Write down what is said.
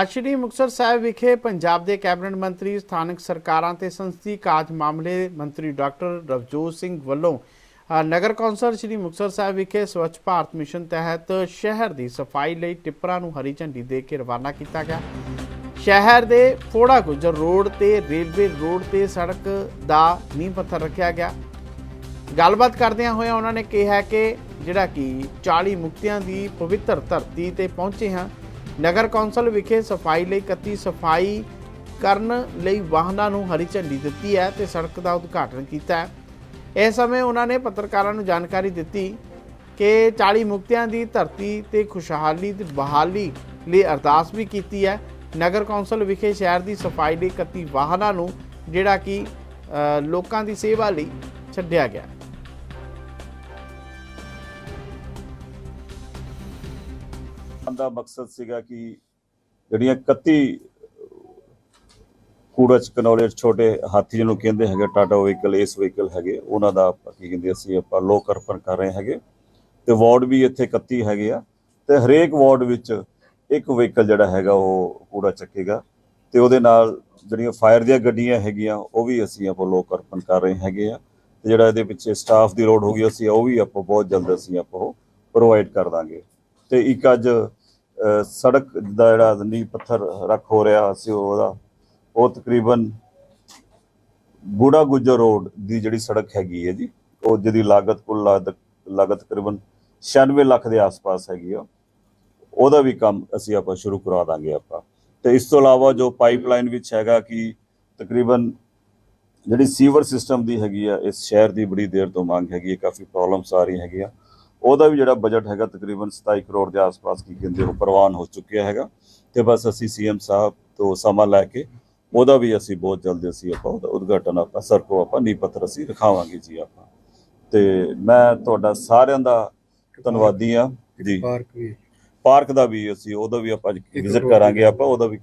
ਅੱਜ ਸ਼੍ਰੀ ਮੁਕਤਸਰ ਸਾਹਿਬ ਵਿਖੇ ਪੰਜਾਬ ਦੇ ਕੈਬਨਿਟ ਮੰਤਰੀ, ਸਥਾਨਕ ਸਰਕਾਰਾਂ ਤੇ ਸੰਸਦੀ ਕਾਜ ਮਾਮਲੇ ਮੰਤਰੀ ਡਾਕਟਰ ਰਵਜੋਤ ਸਿੰਘ ਵੱਲੋਂ ਨਗਰ ਕੌਂਸਲ ਸ਼੍ਰੀ ਮੁਕਤਸਰ ਸਾਹਿਬ ਵਿਖੇ ਸਵੱਛ ਭਾਰਤ ਮਿਸ਼ਨ ਤਹਿਤ ਸ਼ਹਿਰ ਦੀ ਸਫ਼ਾਈ ਲਈ ਟਿੱਪਰਾਂ ਨੂੰ ਹਰੀ ਝੰਡੀ ਦੇ ਕੇ ਰਵਾਨਾ ਕੀਤਾ ਗਿਆ। ਸ਼ਹਿਰ ਦੇ ਫੋੜਾ ਗੁਜਰ ਰੋਡ ਤੇ ਰੇਲਵੇ ਰੋਡ ਤੇ ਸੜਕ ਦਾ ਨੀਂਹ ਪੱਥਰ ਰੱਖਿਆ ਗਿਆ। ਗੱਲਬਾਤ ਕਰਦਿਆਂ ਹੋਇਆਂ ਉਹਨਾਂ ਨੇ ਕਿਹਾ ਕਿ ਜਿਹੜਾ ਕਿ 40 ਮੁਕਤਿਆਂ ਦੀ ਪਵਿੱਤਰ ਧਰਤੀ ਤੇ ਪਹੁੰਚੇ ਹਾਂ ਨਗਰ ਕੌਂਸਲ ਵਿਖੇ ਸਫ਼ਾਈ ਲਈ 31 ਸਫ਼ਾਈ ਕਰਨ ਲਈ ਵਾਹਨਾਂ ਨੂੰ ਹਰੀ ਝੰਡੀ ਦਿੱਤੀ ਹੈ ਤੇ ਸੜਕ ਦਾ ਉਦਘਾਟਨ ਕੀਤਾ ਹੈ। ਇਸ ਸਮੇਂ ਉਹਨਾਂ ਨੇ ਪੱਤਰਕਾਰਾਂ ਨੂੰ ਜਾਣਕਾਰੀ ਦਿੱਤੀ ਕਿ 40 ਮੁਕਤਿਆਂ ਦੀ ਧਰਤੀ ਤੇ ਖੁਸ਼ਹਾਲੀ ਤੇ ਬਹਾਲੀ ਲਈ ਅਰਦਾਸ ਵੀ ਕੀਤੀ ਹੈ। ਨਗਰ ਕੌਂਸਲ ਵਿਖੇ ਸ਼ਹਿਰ ਦੀ ਸਫ਼ਾਈ ਲਈ 31 ਵਾਹਨਾਂ ਨੂੰ ਜਿਹੜਾ ਕਿ ਲੋਕਾਂ ਦੀ ਸੇਵਾ ਲਈ ਛੱਡਿਆ ਗਿਆ। ਦਾ ਮਕਸਦ ਸੀਗਾ ਕਿ ਜਿਹੜੀਆਂ 31 ਕੂੜਾ ਚਕਨੌਲੇ ਛੋਟੇ ਹਾਥੀ ਜਿਹਨੂੰ ਕਹਿੰਦੇ ਹੈਗੇ, ਟਾਟਾ ਵਹੀਕਲ ਇਸ ਵਹੀਕਲ ਹੈਗੇ, ਉਹਨਾਂ ਦਾ ਆਪਾਂ ਕੀ ਕਹਿੰਦੇ ਅਸੀਂ ਆਪਾਂ ਲੋਕ ਅਰਪਣ ਕਰ ਰਹੇ ਹੈਗੇ। ਤੇ ਵਾਰਡ ਵੀ ਇੱਥੇ 31 ਹੈਗੇ ਆ। ਤੇ ਹਰੇਕ ਵਾਰਡ ਵਿੱਚ ਇੱਕ ਵਹੀਕਲ ਜਿਹੜਾ ਹੈਗਾ, ਉਹ ਕੂੜਾ ਚੱਕੇਗਾ। ਤੇ ਉਹਦੇ ਨਾਲ ਜਿਹੜੀਆਂ ਫਾਇਰ ਦੀਆਂ ਗੱਡੀਆਂ ਹੈਗੀਆਂ, ਉਹ ਵੀ ਅਸੀਂ ਆਪਾਂ ਲੋਕ ਅਰਪਣ ਕਰ ਰਹੇ ਹੈਗੇ ਆ। ਤੇ ਜਿਹੜਾ ਇਹਦੇ ਪਿੱਛੇ ਸਟਾਫ ਦੀ ਲੋੜ ਗਈ, ਅਸੀਂ ਉਹ ਵੀ ਆਪਾਂ ਬਹੁਤ ਜਲਦ ਅਸੀਂ ਆਪਾਂ ਉਹ ਪ੍ਰੋਵਾਈਡ ਕਰ ਦਾਂਗੇ। ਤੇ ਇੱਕ ਅੱਜ ਸੜਕ ਦਾ ਜਿਹੜਾ ਨੀਂਹ ਪੱਥਰ ਰੱਖ ਹੋ ਰਿਹਾ ਸੀ ਉਹਦਾ, ਉਹ ਤਕਰੀਬਨ ਗੂੜਾ ਗੁੱਜਰ ਰੋਡ ਦੀ ਜਿਹੜੀ ਸੜਕ ਹੈਗੀ ਹੈ ਜੀ, ਉਹ ਜਿਹਦੀ ਲਾਗਤ ਕੁੱਲ ਲਾਗਤ ਲਾਗਤ ਤਕਰੀਬਨ 96 ਲੱਖ ਦੇ ਆਸ-ਪਾਸ ਹੈਗੀ ਆ, ਉਹਦਾ ਵੀ ਕੰਮ ਅਸੀਂ ਆਪਾਂ ਸ਼ੁਰੂ ਕਰਾ ਦਾਂਗੇ ਆਪਾਂ। ਤੇ ਇਸ ਤੋਂ ਇਲਾਵਾ ਜੋ ਪਾਈਪਲਾਈਨ ਵਿੱਚ ਹੈਗਾ ਕਿ ਤਕਰੀਬਨ ਜਿਹੜੀ ਸੀਵਰ ਸਿਸਟਮ ਦੀ ਹੈਗੀ ਆ, ਇਸ ਸ਼ਹਿਰ ਦੀ ਬੜੀ ਦੇਰ ਤੋਂ ਮੰਗ ਹੈਗੀ ਹੈ, ਕਾਫੀ ਪ੍ਰੋਬਲਮਸ ਆ ਰਹੀ ਹੈਗੀਆਂ। ਉਹਦਾ ਵੀ ਜਿਹੜਾ ਬਜਟ ਹੈਗਾ ਤਕਰੀਬਨ 27 ਕਰੋੜ ਦੇ ਆਸ-ਪਾਸ ਕੀ ਕਹਿੰਦੇ ਉਹ ਪ੍ਰਵਾਨ ਹੋ ਚੁੱਕਿਆ ਹੈਗਾ। ਤੇ ਬਸ ਅਸੀਂ ਸੀਐਮ ਸਾਹਿਬ ਤੋਂ ਸਮਾਂ ਲੈ ਕੇ ਉਹਦਾ ਵੀ ਅਸੀਂ ਬਹੁਤ ਜਲਦੀ ਅਸੀਂ ਆਪਾਂ ਉਹਦਾ ਉਦਘਾਟਨ ਆਪਾਂ ਸਰ ਕੋ ਆਪਾਂ ਨੀਂਹ ਪੱਥਰ ਅਸੀਂ ਰਖਾਵਾਂਗੇ ਜੀ ਆਪਾਂ। ਤੇ ਮੈਂ ਤੁਹਾਡਾ ਸਾਰਿਆਂ ਦਾ ਧੰਨਵਾਦੀ ਆ ਜੀ। ਪਾਰਕ ਵੀ ਪਾਰਕ ਦਾ ਵੀ ਅਸੀਂ ਉਹਦਾ ਵੀ ਆਪਾਂ ਵਿਜ਼ਿਟ ਕਰਾਂਗੇ। ਆਪਾਂ ਉਹਦਾ ਵੀ